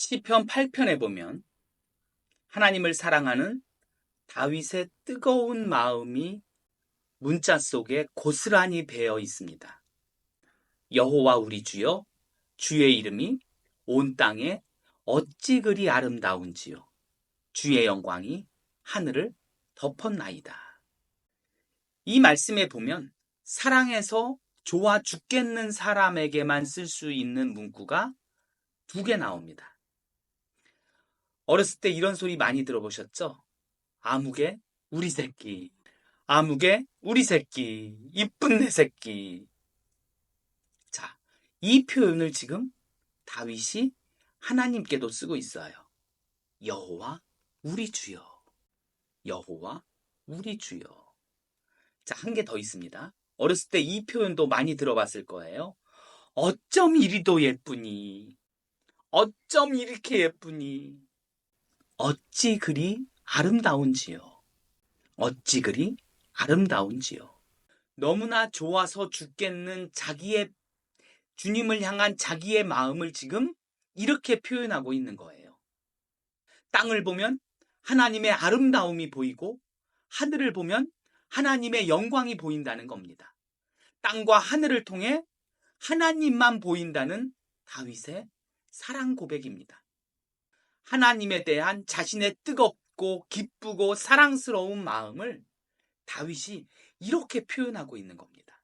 시편 8편에 보면 하나님을 사랑하는 다윗의 뜨거운 마음이 문자 속에 고스란히 배어 있습니다. 여호와 우리 주여 주의 이름이 온 땅에 어찌 그리 아름다운지요 주의 영광이 하늘을 덮었나이다. 이 말씀에 보면 사랑해서 좋아 죽겠는 사람에게만 쓸 수 있는 문구가 두 개 나옵니다. 어렸을 때 이런 소리 많이 들어보셨죠? 아무개 우리 새끼. 아무개 우리 새끼. 이쁜 내 새끼. 자, 이 표현을 지금 다윗이 하나님께도 쓰고 있어요. 여호와 우리 주여. 여호와 우리 주여. 자, 한 개 더 있습니다. 어렸을 때 이 표현도 많이 들어봤을 거예요. 어쩜 이리도 예쁘니? 어쩜 이렇게 예쁘니? 어찌 그리 아름다운지요. 어찌 그리 아름다운지요. 너무나 좋아서 죽겠는 자기의 주님을 향한 자기의 마음을 지금 이렇게 표현하고 있는 거예요. 땅을 보면 하나님의 아름다움이 보이고 하늘을 보면 하나님의 영광이 보인다는 겁니다. 땅과 하늘을 통해 하나님만 보인다는 다윗의 사랑 고백입니다. 하나님에 대한 자신의 뜨겁고 기쁘고 사랑스러운 마음을 다윗이 이렇게 표현하고 있는 겁니다.